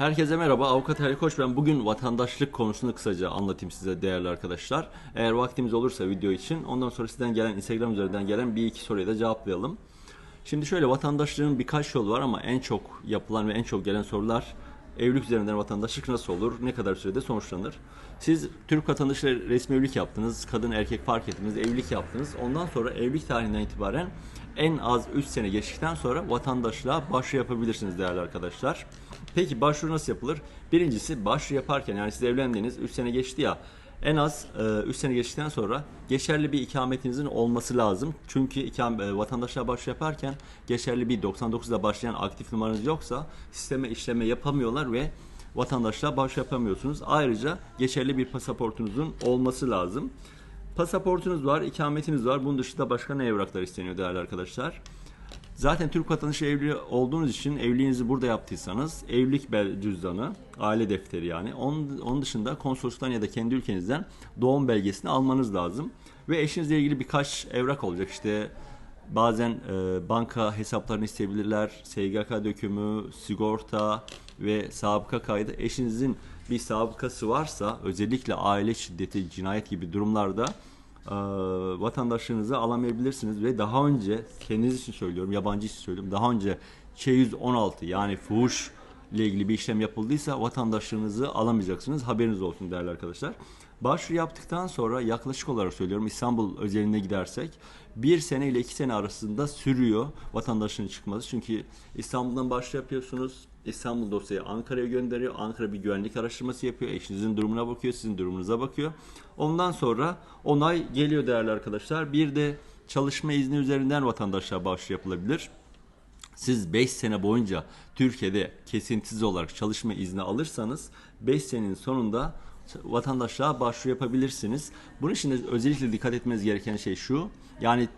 Herkese merhaba. Avukat Ali Koç ben. Bugün vatandaşlık konusunu kısaca anlatayım size değerli arkadaşlar. Eğer vaktimiz olursa video için ondan sonra sizden gelen Instagram üzerinden gelen bir iki soruyu da cevaplayalım. Şimdi şöyle vatandaşlığın birkaç yolu var ama en çok yapılan ve en çok gelen sorular evlilik üzerinden vatandaşlık nasıl olur, ne kadar sürede sonuçlanır? Siz Türk vatandaşıyla resmi evlilik yaptınız, kadın erkek fark ettiniz, evlilik yaptınız. Ondan sonra evlilik tarihinden itibaren en az 3 sene geçtikten sonra vatandaşlığa başvuru yapabilirsiniz değerli arkadaşlar. Peki başvuru nasıl yapılır? Birincisi başvuru yaparken yani siz evlendiniz 3 sene geçti ya en az 3 sene geçtikten sonra geçerli bir ikametinizin olması lazım. Çünkü ikam, e, vatandaşlığa başvuru yaparken geçerli bir 99'da başlayan aktif numaranız yoksa sisteme işleme yapamıyorlar ve vatandaşlığa başvuru yapamıyorsunuz. Ayrıca geçerli bir pasaportunuzun olması lazım. Pasaportunuz var, ikametiniz var. Bunun dışında başka ne evraklar isteniyor değerli arkadaşlar? Zaten Türk vatandaşı evli olduğunuz için evliliğinizi burada yaptıysanız evlilik bel cüzdanı, aile defteri yani. Onun, onun dışında konsolosluktan ya da kendi ülkenizden doğum belgesini almanız lazım. Ve eşinizle ilgili birkaç evrak olacak. İşte bazen e, banka hesaplarını isteyebilirler. SGK dökümü, sigorta ve sabıka kaydı. Eşinizin bir sabıkası varsa özellikle aile şiddeti, cinayet gibi durumlarda e, vatandaşlığınızı alamayabilirsiniz ve daha önce kendiniz için söylüyorum, yabancı için söylüyorum. Daha önce Ç116 yani fuhuş ile ilgili bir işlem yapıldıysa vatandaşlığınızı alamayacaksınız. Haberiniz olsun değerli arkadaşlar. Başvuru yaptıktan sonra yaklaşık olarak söylüyorum İstanbul özeline gidersek bir sene ile iki sene arasında sürüyor vatandaşlığın çıkması. Çünkü İstanbul'dan başvuru yapıyorsunuz. İstanbul dosyayı Ankara'ya gönderiyor. Ankara bir güvenlik araştırması yapıyor. Eşinizin durumuna bakıyor, sizin durumunuza bakıyor. Ondan sonra onay geliyor değerli arkadaşlar. Bir de çalışma izni üzerinden vatandaşlığa başvuru yapılabilir. Siz 5 sene boyunca Türkiye'de kesintisiz olarak çalışma izni alırsanız 5 senenin sonunda vatandaşlığa başvuru yapabilirsiniz. Bunun için de özellikle dikkat etmeniz gereken şey şu. Yani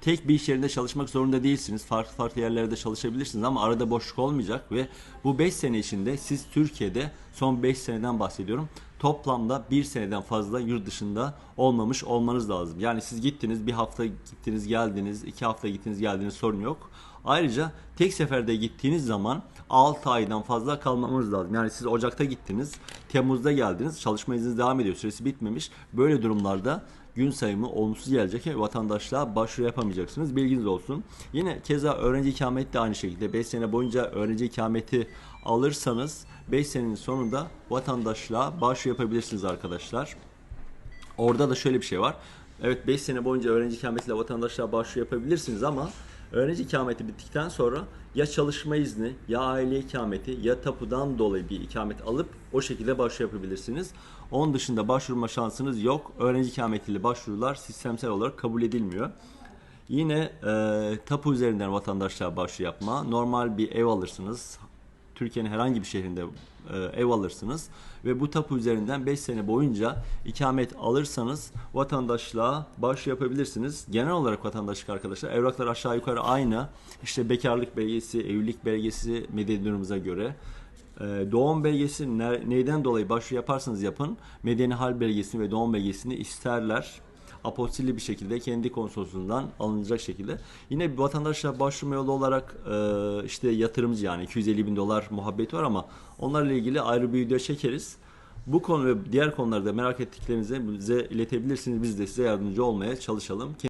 tek bir iş yerinde çalışmak zorunda değilsiniz. Farklı farklı yerlerde çalışabilirsiniz ama arada boşluk olmayacak ve bu 5 sene içinde siz Türkiye'de son 5 seneden bahsediyorum. Toplamda bir seneden fazla yurt dışında olmamış olmanız lazım. Yani siz gittiniz bir hafta gittiniz geldiniz, iki hafta gittiniz geldiniz sorun yok. Ayrıca tek seferde gittiğiniz zaman 6 aydan fazla kalmamız lazım. Yani siz Ocak'ta gittiniz, Temmuz'da geldiniz, çalışma izniniz devam ediyor, süresi bitmemiş. Böyle durumlarda gün sayımı olumsuz gelecek ve vatandaşlığa başvuru yapamayacaksınız. Bilginiz olsun. Yine keza öğrenci ikameti de aynı şekilde 5 sene boyunca öğrenci ikameti alırsanız 5 senenin sonunda vatandaşlığa başvuru yapabilirsiniz arkadaşlar. Orada da şöyle bir şey var. Evet 5 sene boyunca öğrenci ikametiyle vatandaşlığa başvuru yapabilirsiniz ama öğrenci ikameti bittikten sonra ya çalışma izni ya aile ikameti ya tapudan dolayı bir ikamet alıp o şekilde başvuru yapabilirsiniz. Onun dışında başvurma şansınız yok. Öğrenci ikametiyle başvurular sistemsel olarak kabul edilmiyor. Yine e, tapu üzerinden vatandaşlığa başvuru yapma. Normal bir ev alırsınız. Türkiye'nin herhangi bir şehrinde e, ev alırsınız ve bu tapu üzerinden 5 sene boyunca ikamet alırsanız vatandaşlığa başvuru yapabilirsiniz. Genel olarak vatandaşlık arkadaşlar evraklar aşağı yukarı aynı. İşte bekarlık belgesi, evlilik belgesi medeni durumunuza göre. E, doğum belgesi ne- neyden dolayı başvuru yaparsanız yapın medeni hal belgesini ve doğum belgesini isterler apostilli bir şekilde kendi konsolosundan alınacak şekilde. Yine bir vatandaşla başvurma yolu olarak e, işte yatırımcı yani 250 bin dolar muhabbeti var ama onlarla ilgili ayrı bir video çekeriz. Bu konu ve diğer konularda merak ettiklerinizi bize iletebilirsiniz. Biz de size yardımcı olmaya çalışalım.